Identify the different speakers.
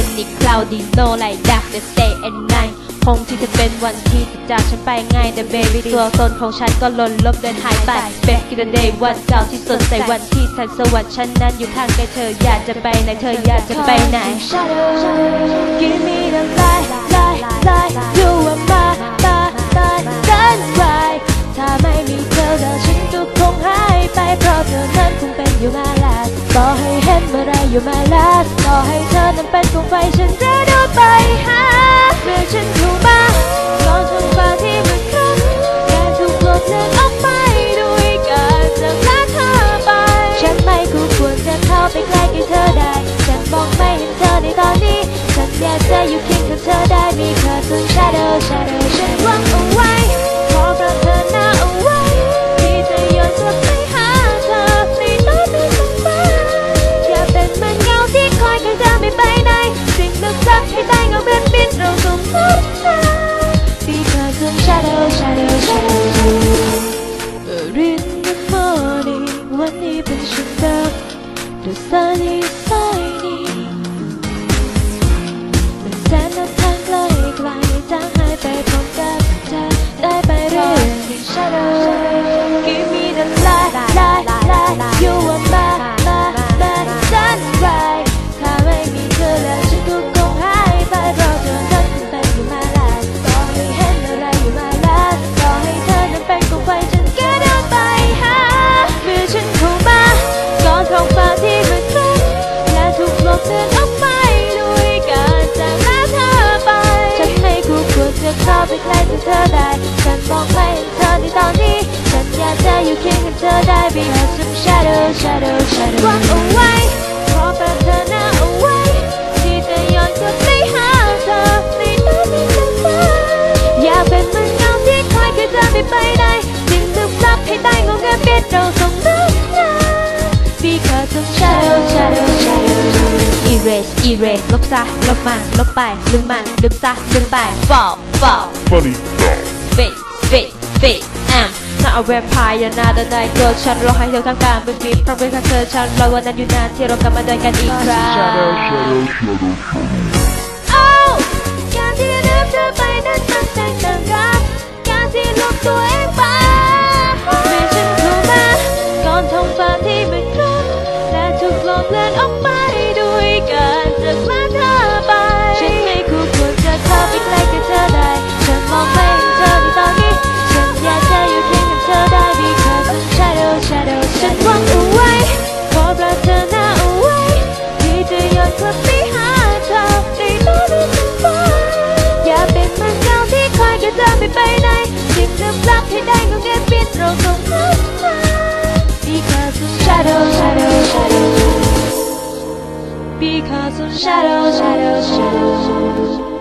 Speaker 1: already know like that the stay and night คงที่จะเป็นวันที่จะจากฉันไปง่ายแต่ baby ตัวตนของฉันก็ล่นลบเดินหายไป back in the day วันเก่าที่สดใสวันที่ทางสวรรค์ฉันนั้นอยู่ข้างใกล้เธออยากจะไปไหนเธออยากจะไปไหน
Speaker 2: Give me the light, light, light You are my, my, my sunrise ถ้าไม่มีเธอแล้วฉันก็คงหายไปเพราะเธอนั้นคงเป็นอยู่มาล เห็นเมื่อไรอยู่มาลาสต่อให้เธอนั้นเป็นดวงไฟฉันจะเดินไปหาเมื่อฉันอยู่มาก่ I'm shadow shadow shadow Early in the morning วันนี้เป็นฉันเดิม The sun is shining เป็นแสนนำทางไกลไ shadow shadow shadow วางเอาไว้ขอปรารถนาเอาไว้ ที่จะย้อนกลับไปหาเธอในตอนที่ต้องไปอยากเป็นเหมือนเงาที่คอยคือเธอไม่ไปไหนสิ่งลึกลับให้ใต้เงาเงินเปียดเราส่งรักนา Because I'm shadow shadow shadow
Speaker 1: erase erase ลบซะลบมาลบไปลืมมันลืมซะลืมไป fall fall
Speaker 3: Funny.
Speaker 1: fade fade fade am not a vampire another night girl ฉันรอให้เธอข้างกลางเป็นปีเพราะเป็นข้างเธอฉันรอวันนั้นอยู่นานที่เรากลับมาเดินกันอีกครั้ง
Speaker 2: shadow shadow shadow